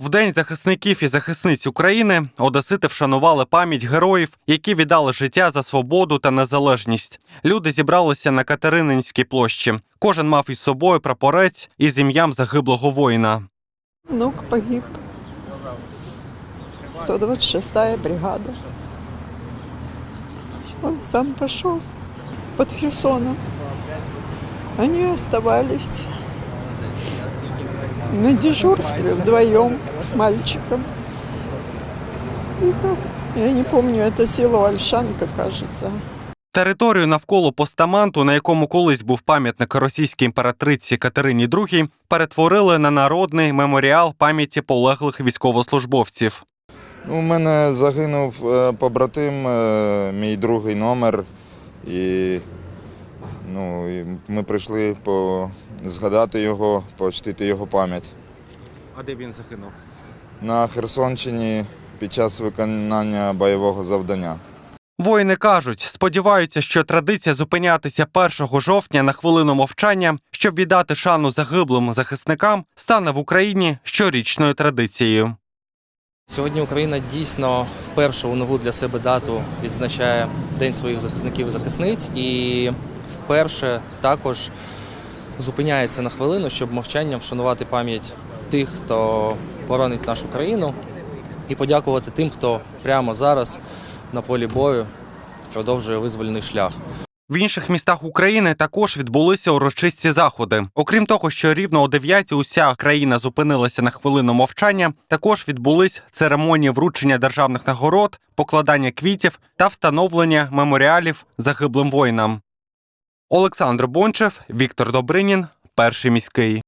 В День захисників і захисниць України одесити вшанували пам'ять героїв, які віддали життя за свободу та незалежність. Люди зібралися на Катерининській площі. Кожен мав із собою прапорець із ім'ям загиблого воїна. Внук погиб. 126-я бригада. Он сам пошел под Херсоном. Они оставались на дежурстве вдвоем с мальчиком. И как, я не помню, это село Ольшанка, кажется. Територію навколо постаменту, на якому колись був пам'ятник російській імператриці Катерині II, перетворили на народний меморіал пам'яті полеглих військовослужбовців. Ну, У мене загинув е, побратим, е, мій другий номер. І, ну, і ми прийшли по, згадати його, почтити його пам'ять. А де він загинув? На Херсонщині під час виконання бойового завдання. Воїни кажуть, сподіваються, що традиція зупинятися 1 жовтня на хвилину мовчання, щоб віддати шану загиблим захисникам, стане в Україні щорічною традицією. Сьогодні Україна дійсно вперше у нову для себе дату відзначає День своїх захисників і захисниць і вперше також зупиняється на хвилину, щоб мовчанням вшанувати пам'ять тих, хто боронить нашу країну, і подякувати тим, хто прямо зараз на полі бою продовжує визвольний шлях. В інших містах України також відбулися урочисті заходи. Окрім того, що рівно о 9 уся країна зупинилася на хвилину мовчання. Також відбулись церемонії вручення державних нагород, покладання квітів та встановлення меморіалів загиблим воїнам. Олександр Бончев, Віктор Добринін, перший міський.